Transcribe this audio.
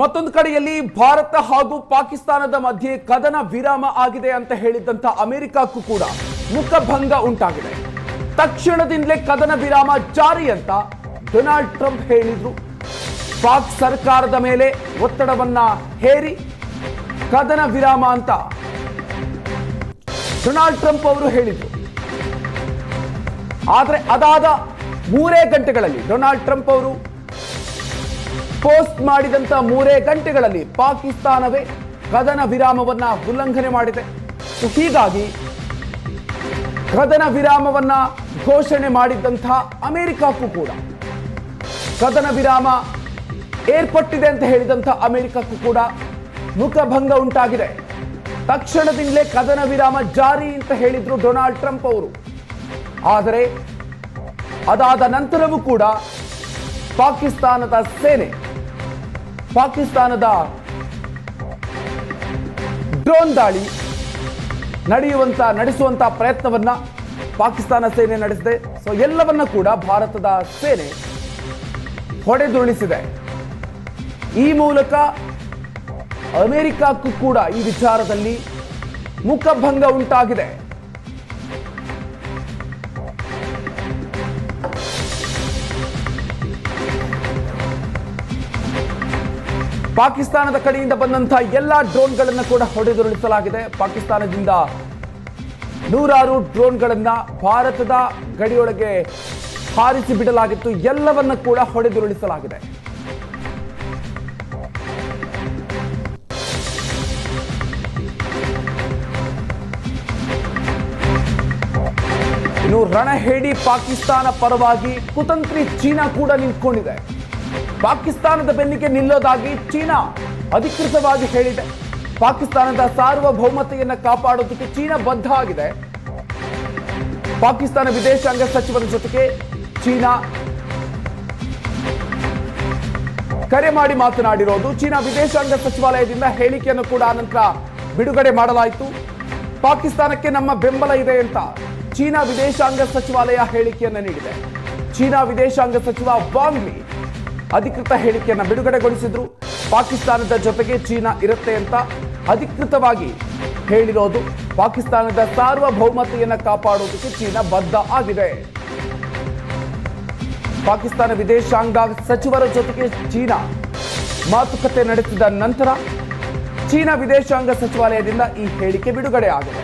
ಮತ್ತೊಂದು ಕಡೆಯಲ್ಲಿ ಭಾರತ ಹಾಗೂ ಪಾಕಿಸ್ತಾನದ ಮಧ್ಯೆ ಕದನ ವಿರಾಮ ಆಗಿದೆ ಅಂತ ಹೇಳಿದ್ದಂತ ಅಮೆರಿಕಕ್ಕೂ ಕೂಡ ಮುಖಭಂಗ ಉಂಟಾಗಿದೆ. ತಕ್ಷಣದಿಂದಲೇ ಕದನ ವಿರಾಮ ಜಾರಿ ಅಂತ ಡೊನಾಲ್ಡ್ ಟ್ರಂಪ್ ಹೇಳಿದ್ರು. ಪಾಕ್ ಸರ್ಕಾರದ ಮೇಲೆ ಒತ್ತಡವನ್ನ ಹೇರಿ ಕದನ ವಿರಾಮ ಅಂತ ಡೊನಾಲ್ಡ್ ಟ್ರಂಪ್ ಅವರು ಹೇಳಿದ್ರು. ಆದರೆ ಅದಾದ ಮೂರೇ ಗಂಟೆಗಳಲ್ಲಿ ಡೊನಾಲ್ಡ್ ಟ್ರಂಪ್ ಅವರು ಪೋಸ್ಟ್ ಮಾಡಿದಂತ ಮೂರೇ ಗಂಟೆಗಳಲ್ಲಿ ಪಾಕಿಸ್ತಾನವೇ ಕದನ ವಿರಾಮವನ್ನ ಉಲ್ಲಂಘನೆ ಮಾಡಿದೆ. ಹೀಗಾಗಿ ಕದನ ವಿರಾಮವನ್ನ ಘೋಷಣೆ ಮಾಡಿದ್ದಂತಹ ಅಮೆರಿಕಕ್ಕೂ ಕೂಡ, ಕದನ ವಿರಾಮ ಏರ್ಪಟ್ಟಿದೆ ಅಂತ ಹೇಳಿದಂಥ ಅಮೆರಿಕಕ್ಕೂ ಕೂಡ ಮುಖಭಂಗ ಉಂಟಾಗಿದೆ. ತಕ್ಷಣದಿಂದಲೇ ಕದನ ವಿರಾಮ ಜಾರಿ ಅಂತ ಹೇಳಿದ್ರು ಡೊನಾಲ್ಡ್ ಟ್ರಂಪ್ ಅವರು. ಆದರೆ ಅದಾದ ನಂತರವೂ ಕೂಡ ಪಾಕಿಸ್ತಾನದ ಸೇನೆ ಪಾಕಿಸ್ತಾನದ ಡ್ರೋನ್ ದಾಳಿ ನಡೆಯುವಂತ, ನಡೆಸುವಂತ ಪ್ರಯತ್ನವನ್ನ ಪಾಕಿಸ್ತಾನ ಸೇನೆ ನಡೆಸಿದೆ. ಸೊ ಎಲ್ಲವನ್ನ ಕೂಡ ಭಾರತದ ಸೇನೆ ಹೊಡೆದುರುಳಿಸಿದೆ. ಈ ಮೂಲಕ ಅಮೆರಿಕಕ್ಕೂ ಕೂಡ ಈ ವಿಚಾರದಲ್ಲಿ ಮುಖಭಂಗ ಉಂಟಾಗಿದೆ. ಪಾಕಿಸ್ತಾನದ ಕಡೆಯಿಂದ ಬಂದಂತಹ ಎಲ್ಲಾ ಡ್ರೋನ್ಗಳನ್ನು ಕೂಡ ಹೊಡೆದುರುಳಿಸಲಾಗಿದೆ. ಪಾಕಿಸ್ತಾನದಿಂದ ನೂರಾರು ಡ್ರೋನ್ಗಳನ್ನ ಭಾರತದ ಗಡಿಯೊಳಗೆ ಹಾರಿಸಿ ಬಿಡಲಾಗಿತ್ತು. ಎಲ್ಲವನ್ನ ಕೂಡ ಹೊಡೆದುರುಳಿಸಲಾಗಿದೆ. ಇನ್ನು ರಣಹೇಡಿ ಪಾಕಿಸ್ತಾನ ಪರವಾಗಿ ಕುತಂತ್ರಿ ಚೀನಾ ಕೂಡ ನಿಂತ್ಕೊಂಡಿದೆ. ಪಾಕಿಸ್ತಾನದ ಬೆನ್ನಿಗೆ ನಿಲ್ಲೋದಾಗಿ ಚೀನಾ ಅಧಿಕೃತವಾಗಿ ಹೇಳಿದೆ. ಪಾಕಿಸ್ತಾನದ ಸಾರ್ವಭೌಮತೆಯನ್ನು ಕಾಪಾಡೋದಕ್ಕೆ ಚೀನಾ ಬದ್ಧ ಆಗಿದೆ. ಪಾಕಿಸ್ತಾನ ವಿದೇಶಾಂಗ ಸಚಿವರ ಜೊತೆಗೆ ಚೀನಾ ಕರೆ ಮಾಡಿ ಮಾತನಾಡಿರೋದು ಚೀನಾ ವಿದೇಶಾಂಗ ಸಚಿವಾಲಯದಿಂದ ಹೇಳಿಕೆಯನ್ನು ಕೂಡ ಆನಂತರ ಬಿಡುಗಡೆ ಮಾಡಲಾಯಿತು. ಪಾಕಿಸ್ತಾನಕ್ಕೆ ನಮ್ಮ ಬೆಂಬಲ ಇದೆ ಅಂತ ಚೀನಾ ವಿದೇಶಾಂಗ ಸಚಿವಾಲಯ ಹೇಳಿಕೆಯನ್ನು ನೀಡಿದೆ. ಚೀನಾ ವಿದೇಶಾಂಗ ಸಚಿವ ವಾಂಗ್ಲಿ ಅಧಿಕೃತ ಹೇಳಿಕೆಯನ್ನು ಬಿಡುಗಡೆಗೊಳಿಸಿದ್ರು. ಪಾಕಿಸ್ತಾನದ ಜೊತೆಗೆ ಚೀನಾ ಇರುತ್ತೆ ಅಂತ ಅಧಿಕೃತವಾಗಿ ಹೇಳಿರೋದು. ಪಾಕಿಸ್ತಾನದ ಸಾರ್ವಭೌಮತೆಯನ್ನು ಕಾಪಾಡೋದಕ್ಕೆ ಚೀನಾ ಬದ್ಧ ಆಗಿದೆ. ಪಾಕಿಸ್ತಾನ ವಿದೇಶಾಂಗ ಸಚಿವರ ಜೊತೆಗೆ ಚೀನಾ ಮಾತುಕತೆ ನಡೆಸಿದ ನಂತರ ಚೀನಾ ವಿದೇಶಾಂಗ ಸಚಿವಾಲಯದಿಂದ ಈ ಹೇಳಿಕೆ ಬಿಡುಗಡೆ ಆಗಿದೆ.